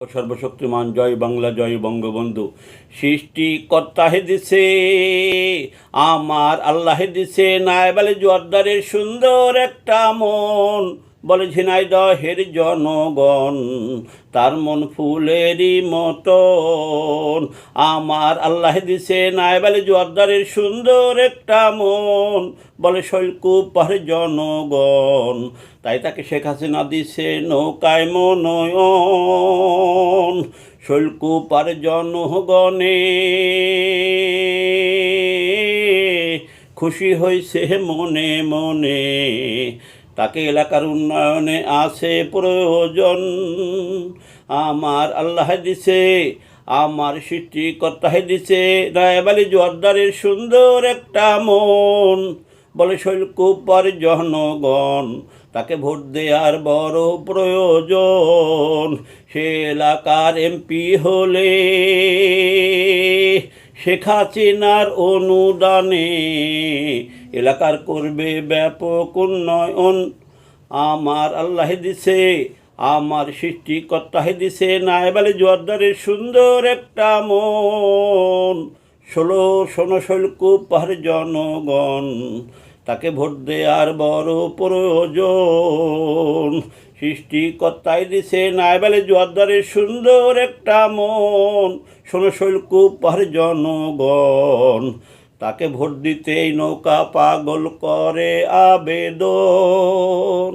সর্বশক্তিমান, জয় বাংলা, জয় বঙ্গবন্ধু। সৃষ্টিকর্তা হে দিছে, আমার আল্লাহে দিছে নাই বলে জোয়ারদারের সুন্দর একটা মন। বলে ঝিনাইদহের জনগণ, তার মন ফুলেরই মতন। আমার আল্লাহ দিছে নাই বলে জোয়ারদারের সুন্দর একটা মন। বলে, শৈলকুপার জনগণ, তাই তাকে শেখ হাসিনা দিছে নৌকায় মনয়ন শৈলকুপার জনগণে খুশি হয়েছে মনে মনে। তাকে এলাকার উন্নয়নে আছে প্রয়োজন। আমার আল্লাহ দিছে, আমার সৃষ্টিকর্তাহে দিছে, রায়বালি জোয়ারদারের সুন্দর একটা মন। বলে শৈলকুপার জনগণ, তাকে ভোট দেওয়ার বড় প্রয়োজন। সে এলাকার এমপি হলে শেখ হাসিনার অনুদানে এলাকার করবে ব্যাপক উন্নয়ন। আমার আল্লাহে দিছে, আমার সৃষ্টিকর্তাহে দিছে নাইবালে জোয়ারদারের সুন্দর একটা মন। ষোলো শোনো শৈলকুপার জনগণ, তাকে ভোট দেওয়ার বড় প্রয়োজন। সৃষ্টিকর্তাই দিছে নাইবালে জোয়ারদারের সুন্দর একটা মন। শোনো শৈলকুপার জনগণ, তাকে ভোট দিতেই নৌকা পাগল করে আবেদন।